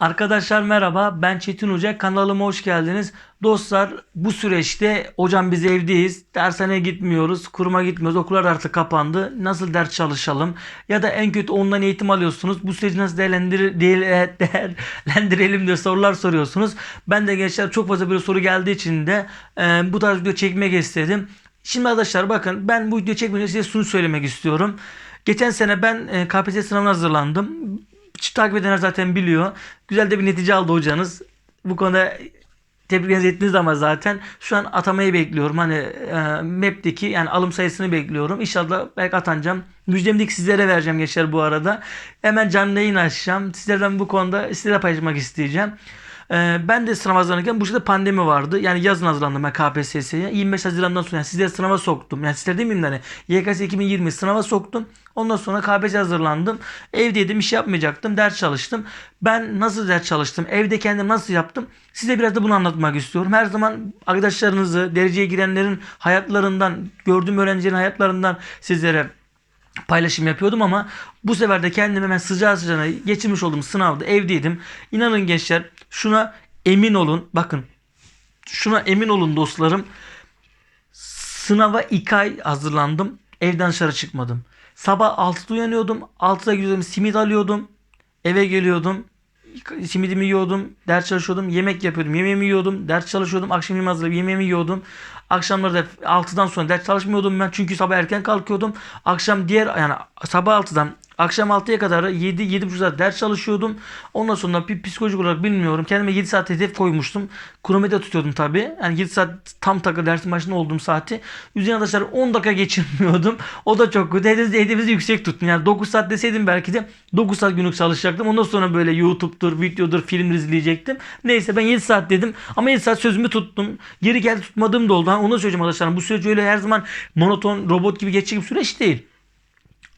Arkadaşlar merhaba ben Çetin Hoca kanalıma hoş geldiniz. Dostlar bu süreçte hocam biz evdeyiz dershaneye gitmiyoruz kuruma gitmiyoruz okullar artık kapandı nasıl ders çalışalım ya da en kötü online eğitim alıyorsunuz bu süreci nasıl değerlendir değer, değerlendirelim diye sorular soruyorsunuz. Ben de gençler çok fazla böyle soru geldiği için de e, bu tarz video çekmek istedim. Şimdi arkadaşlar bakın ben bu video çekmeden size şunu söylemek istiyorum. Geçen sene ben e, KPSS sınavına hazırlandım. Takip edenler zaten biliyor. Güzel de bir netice aldı hocanız. Bu konuda tebrik ettiniz ama zaten şu an atamayı bekliyorum. Hani e, MEP'teki yani alım sayısını bekliyorum. İnşallah belki atanacağım. Müjdemi de sizlere vereceğim gençler bu arada. Hemen canlı yayın açacağım. Sizlerden bu konuda sizlere paylaşmak isteyeceğim. Ee, ben de sınav hazırlanırken bu sırada pandemi vardı. Yani yazın hazırlandım ben KPSS'ye. 25 Haziran'dan sonra yani sizleri sınava soktum. Yani sizler demeyeyim de hani YKS 2020 sınava soktum. Ondan sonra KPSS hazırlandım. Evdeydim iş yapmayacaktım. Ders çalıştım. Ben nasıl ders çalıştım? Evde kendim nasıl yaptım? Size biraz da bunu anlatmak istiyorum. Her zaman arkadaşlarınızı, dereceye girenlerin hayatlarından, gördüğüm öğrencilerin hayatlarından sizlere paylaşım yapıyordum ama bu sefer de kendimi hemen sıcağı sıcağına geçirmiş olduğum sınavda evdeydim. İnanın gençler şuna emin olun. Bakın şuna emin olun dostlarım. Sınava 2 ay hazırlandım. Evden dışarı çıkmadım. Sabah 6'da uyanıyordum. 6'da gidiyordum simit alıyordum. Eve geliyordum. Simidimi yiyordum. Ders çalışıyordum. Yemek yapıyordum. Yemeğimi yiyordum. Ders çalışıyordum. Akşam yemeğimi hazırlayıp yemeğimi yiyordum. Akşamları da 6'dan sonra ders çalışmıyordum ben. Çünkü sabah erken kalkıyordum. Akşam diğer yani sabah 6'dan Akşam 6'ya kadar 7 7.30 saat ders çalışıyordum. Ondan sonra bir psikolojik olarak bilmiyorum. Kendime 7 saat hedef koymuştum. Kronometre tutuyordum tabi. Yani 7 saat tam takır dersin başında olduğum saati. Üzerine arkadaşlar 10 dakika geçirmiyordum. O da çok kötü. Hedefimizi, hedefimizi yüksek tuttum. Yani 9 saat deseydim belki de 9 saat günlük çalışacaktım. Ondan sonra böyle YouTube'dur, videodur, film izleyecektim. Neyse ben 7 saat dedim. Ama 7 saat sözümü tuttum. Geri geldi tutmadığım da oldu. Ha, onu söyleyeceğim arkadaşlar. Bu süreç öyle her zaman monoton, robot gibi geçecek bir süreç değil.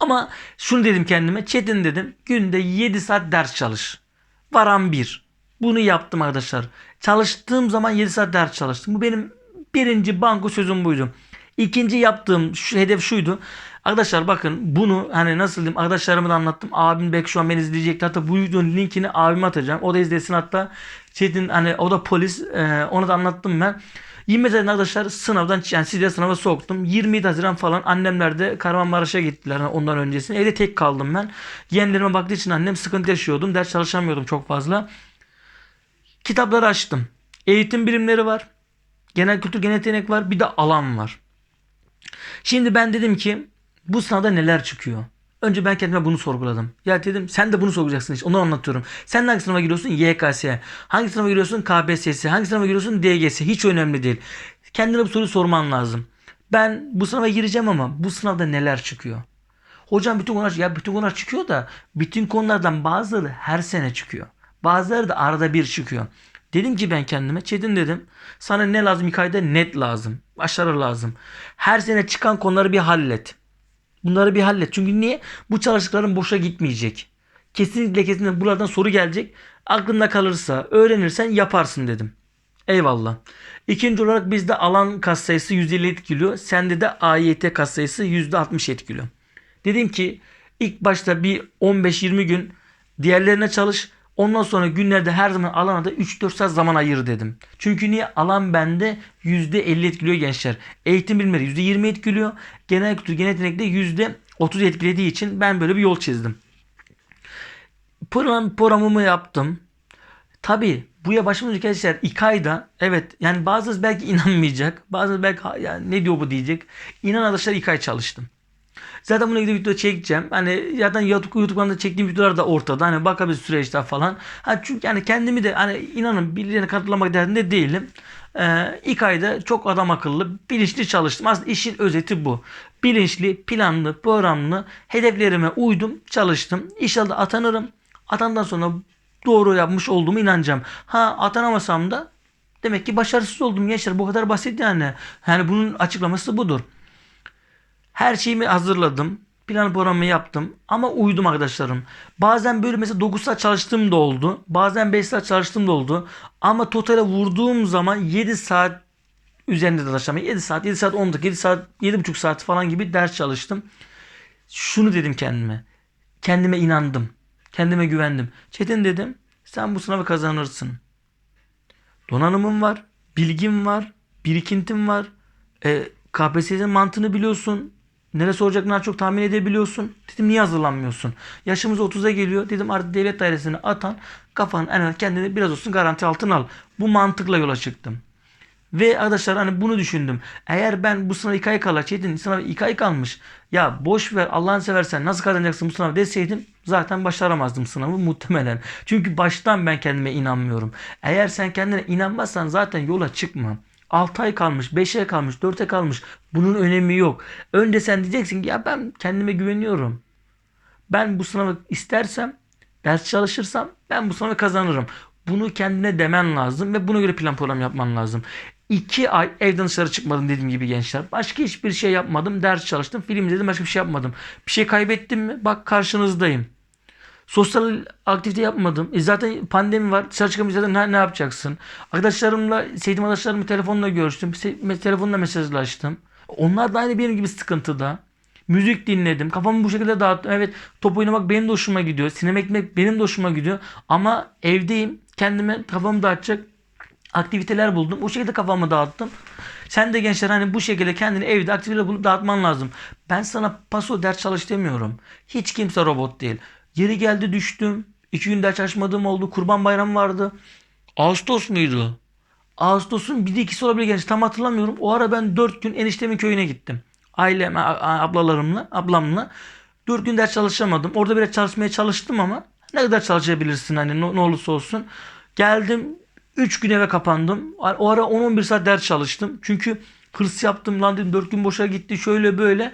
Ama şunu dedim kendime. Çetin dedim. Günde 7 saat ders çalış. Varan bir. Bunu yaptım arkadaşlar. Çalıştığım zaman 7 saat ders çalıştım. Bu benim birinci banko sözüm buydu. İkinci yaptığım şu, hedef şuydu. Arkadaşlar bakın bunu hani nasıl diyeyim arkadaşlarıma da anlattım. Abim belki şu an beni izleyecekti. Hatta bu videonun linkini abime atacağım. O da izlesin hatta. Çetin hani o da polis. E, onu da anlattım ben. 20 Haziran arkadaşlar sınavdan yani sizde sınava soktum. 27 Haziran falan annemler de Kahramanmaraş'a gittiler ondan öncesinde. Evde tek kaldım ben. Yeğenlerime baktığı için annem sıkıntı yaşıyordum. Ders çalışamıyordum çok fazla. Kitapları açtım. Eğitim birimleri var. Genel kültür, genel yetenek var. Bir de alan var. Şimdi ben dedim ki bu sınavda neler çıkıyor? Önce ben kendime bunu sorguladım. Ya dedim sen de bunu sorgulayacaksın işte. Onu anlatıyorum. Sen hangi sınava giriyorsun? YKS. Hangi sınava giriyorsun? KPSS. Hangi sınava giriyorsun? DGS. Hiç önemli değil. Kendine bu soruyu sorman lazım. Ben bu sınava gireceğim ama bu sınavda neler çıkıyor? Hocam bütün konular ya bütün konular çıkıyor da bütün konulardan bazıları her sene çıkıyor. Bazıları da arada bir çıkıyor. Dedim ki ben kendime Çetin dedim. Sana ne lazım hikayede net lazım. Başarı lazım. Her sene çıkan konuları bir hallet. Bunları bir hallet. Çünkü niye? Bu çalıştıkların boşa gitmeyecek. Kesinlikle kesinlikle buralardan soru gelecek. Aklında kalırsa, öğrenirsen yaparsın dedim. Eyvallah. İkinci olarak bizde alan kas sayısı 150 etkiliyor. Sende de AYT kas sayısı %60 etkiliyor. Dedim ki ilk başta bir 15-20 gün diğerlerine çalış. Ondan sonra günlerde her zaman alana da 3-4 saat zaman ayır dedim. Çünkü niye? Alan bende %50 etkiliyor gençler. Eğitim bilimleri %20 etkiliyor. Genel kültür, genel yetenekte %30 etkilediği için ben böyle bir yol çizdim. Program, programımı yaptım. Tabi başlamadan önce arkadaşlar iki ayda evet yani bazısı belki inanmayacak. Bazısı belki "Ha, yani ne diyor bu diyecek. İnan arkadaşlar iki ay çalıştım. Zaten bunu ilgili video çekeceğim. Hani zaten YouTube, YouTube'dan da çektiğim videolar da ortada. Hani bakabilir süreçte falan. Ha çünkü yani kendimi de hani inanın birilerine katlamak derdinde değilim. Ee, ilk ayda çok adam akıllı, bilinçli çalıştım. Aslında işin özeti bu. Bilinçli, planlı, programlı hedeflerime uydum, çalıştım. İnşallah atanırım. Atandan sonra doğru yapmış olduğumu inanacağım. Ha atanamasam da demek ki başarısız oldum gençler. Bu kadar basit yani. Yani bunun açıklaması budur. Her şeyimi hazırladım. Plan programı yaptım ama uyudum arkadaşlarım. Bazen böyle mesela 9 saat çalıştığım da oldu. Bazen 5 saat çalıştığım da oldu. Ama totale vurduğum zaman 7 saat üzerinde de çalıştım. 7 saat, 7 saat 10 dakika, 7 saat, 7,5 saat falan gibi ders çalıştım. Şunu dedim kendime. Kendime inandım. Kendime güvendim. Çetin dedim. Sen bu sınavı kazanırsın. Donanımın var, bilgin var, birikintin var. E, KPSS'nin mantığını biliyorsun. Neresi olacakını az çok tahmin edebiliyorsun. Dedim niye hazırlanmıyorsun? Yaşımız 30'a geliyor. Dedim artık devlet dairesine atan kafanın en azından kendini biraz olsun garanti altına al. Bu mantıkla yola çıktım. Ve arkadaşlar hani bunu düşündüm. Eğer ben bu sınav 2 ay kala Çetin sınav 2 ay kalmış. Ya boş ver Allah'ını seversen nasıl kazanacaksın bu sınavı deseydim zaten başaramazdım sınavı muhtemelen. Çünkü baştan ben kendime inanmıyorum. Eğer sen kendine inanmazsan zaten yola çıkma. 6 ay kalmış, 5 ay kalmış, 4 ay kalmış. Bunun önemi yok. Önce sen diyeceksin ki ya ben kendime güveniyorum. Ben bu sınavı istersem, ders çalışırsam ben bu sınavı kazanırım. Bunu kendine demen lazım ve buna göre plan program yapman lazım. 2 ay evden dışarı çıkmadım dediğim gibi gençler. Başka hiçbir şey yapmadım. Ders çalıştım, film izledim, başka bir şey yapmadım. Bir şey kaybettim mi? Bak karşınızdayım. Sosyal aktivite yapmadım. E zaten pandemi var. Dışarı çıkamayacağız. Ne, ne yapacaksın? Arkadaşlarımla, sevdiğim arkadaşlarımla telefonla görüştüm. Se- telefonla mesajlaştım. Onlar da aynı benim gibi sıkıntıda. Müzik dinledim. Kafamı bu şekilde dağıttım. Evet top oynamak benim de hoşuma gidiyor. Sinema gitmek benim de hoşuma gidiyor. Ama evdeyim. Kendime kafamı dağıtacak aktiviteler buldum. O şekilde kafamı dağıttım. Sen de gençler hani bu şekilde kendini evde aktiviteler bulup dağıtman lazım. Ben sana paso ders çalış demiyorum. Hiç kimse robot değil. Yeri geldi düştüm. İki gün ders çalışmadığım oldu. Kurban bayramı vardı. Ağustos muydu? Ağustos'un bir de ikisi olabilir genç. Tam hatırlamıyorum. O ara ben dört gün eniştemin köyüne gittim. Ailem, ablalarımla, ablamla. Dört gün ders çalışamadım. Orada biraz çalışmaya çalıştım ama ne kadar çalışabilirsin hani ne, ne olursa olsun. Geldim 3 gün eve kapandım. O ara 10-11 saat ders çalıştım. Çünkü hırs yaptım lan dedim 4 gün boşa gitti şöyle böyle.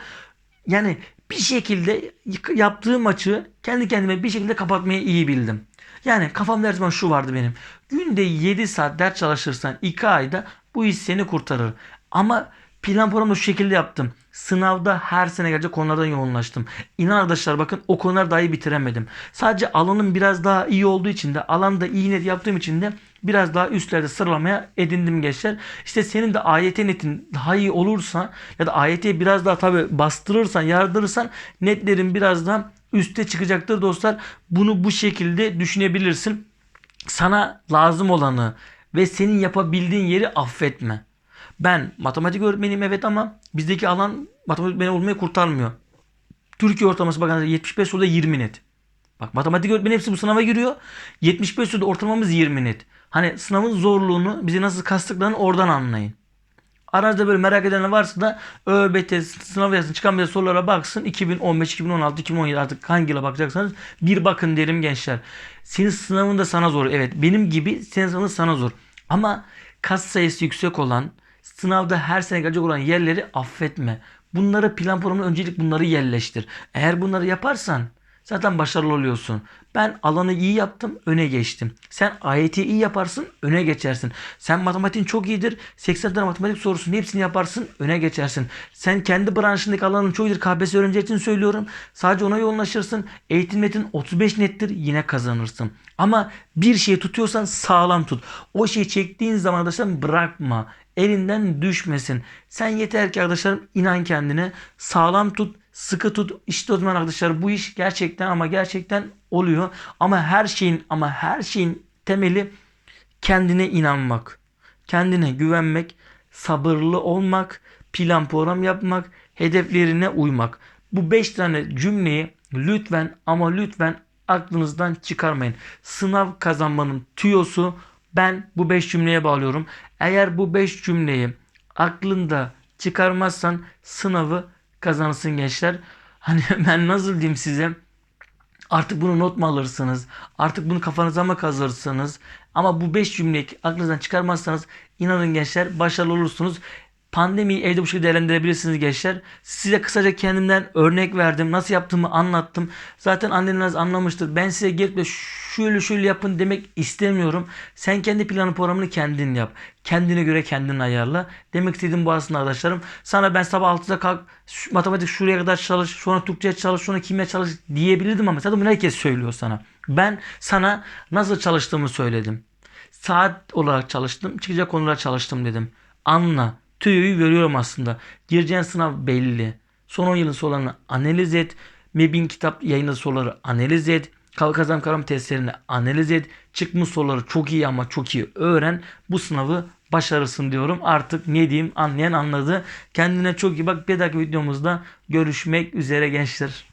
Yani bir şekilde yaptığım açığı kendi kendime bir şekilde kapatmayı iyi bildim. Yani kafamda her zaman şu vardı benim. Günde 7 saat ders çalışırsan 2 ayda bu iş seni kurtarır. Ama plan programı şu şekilde yaptım. Sınavda her sene gelecek konulardan yoğunlaştım. İnan arkadaşlar bakın o konuları dahi bitiremedim. Sadece alanım biraz daha iyi olduğu için de alanda iyi net yaptığım için de biraz daha üstlerde sıralamaya edindim gençler. İşte senin de AYT netin daha iyi olursa ya da AYT'ye biraz daha tabi bastırırsan yardırırsan netlerin biraz daha üste çıkacaktır dostlar. Bunu bu şekilde düşünebilirsin. Sana lazım olanı ve senin yapabildiğin yeri affetme. Ben matematik öğretmeniyim evet ama bizdeki alan matematik öğretmeni olmayı kurtarmıyor. Türkiye ortalaması bakın 75 soruda 20 net. Bak matematik öğretmeni hepsi bu sınava giriyor. 75 soruda ortalamamız 20 net. Hani sınavın zorluğunu bizi nasıl kastıklarını oradan anlayın. Aranızda böyle merak edenler varsa da ÖBT sınav yazsın çıkan sorulara baksın. 2015, 2016, 2017 artık hangi yıla bakacaksanız bir bakın derim gençler. Senin sınavın da sana zor. Evet benim gibi senin sınavın sana zor. Ama kas sayısı yüksek olan sınavda her sene gelecek olan yerleri affetme. Bunları plan programına öncelik bunları yerleştir. Eğer bunları yaparsan zaten başarılı oluyorsun. Ben alanı iyi yaptım, öne geçtim. Sen AYT iyi yaparsın, öne geçersin. Sen matematiğin çok iyidir. 80 tane matematik sorusunun hepsini yaparsın, öne geçersin. Sen kendi branşındaki alanın çok iyidir. KPSS öğrenci için söylüyorum. Sadece ona yoğunlaşırsın. Eğitim netin 35 nettir, yine kazanırsın. Ama bir şeyi tutuyorsan sağlam tut. O şeyi çektiğin zaman arkadaşlar bırakma. Elinden düşmesin. Sen yeter ki arkadaşlarım inan kendine. Sağlam tut, sıkı tut. İşte o zaman arkadaşlar bu iş gerçekten ama gerçekten oluyor. Ama her şeyin ama her şeyin temeli kendine inanmak. Kendine güvenmek, sabırlı olmak, plan program yapmak, hedeflerine uymak. Bu 5 tane cümleyi lütfen ama lütfen aklınızdan çıkarmayın. Sınav kazanmanın tüyosu ben bu 5 cümleye bağlıyorum. Eğer bu 5 cümleyi aklında çıkarmazsan sınavı kazanırsın gençler. Hani ben nasıl diyeyim size? Artık bunu not mu alırsınız? Artık bunu kafanıza mı kazırsınız? Ama bu 5 cümleyi aklınızdan çıkarmazsanız inanın gençler başarılı olursunuz. Pandemiyi evde bu şekilde değerlendirebilirsiniz gençler. Size kısaca kendimden örnek verdim. Nasıl yaptığımı anlattım. Zaten anneniz anlamıştır. Ben size gelip de şöyle şöyle yapın demek istemiyorum. Sen kendi planı programını kendin yap. Kendine göre kendin ayarla. Demek istediğim bu aslında arkadaşlarım. Sana ben sabah 6'da kalk matematik şuraya kadar çalış, sonra Türkçe çalış, sonra kimya çalış diyebilirdim ama zaten bunu herkes söylüyor sana. Ben sana nasıl çalıştığımı söyledim. Saat olarak çalıştım, çıkacak konular çalıştım dedim. Anla. Tüyoyu veriyorum aslında. Gireceğin sınav belli. Son 10 yılın sorularını analiz et. MEB'in kitap yayınladığı soruları analiz et. Ka- Kazanım kavram testlerini analiz et. Çıkmış soruları çok iyi ama çok iyi öğren. Bu sınavı başarırsın diyorum. Artık ne diyeyim anlayan anladı. Kendine çok iyi bak. Bir dahaki videomuzda görüşmek üzere gençler.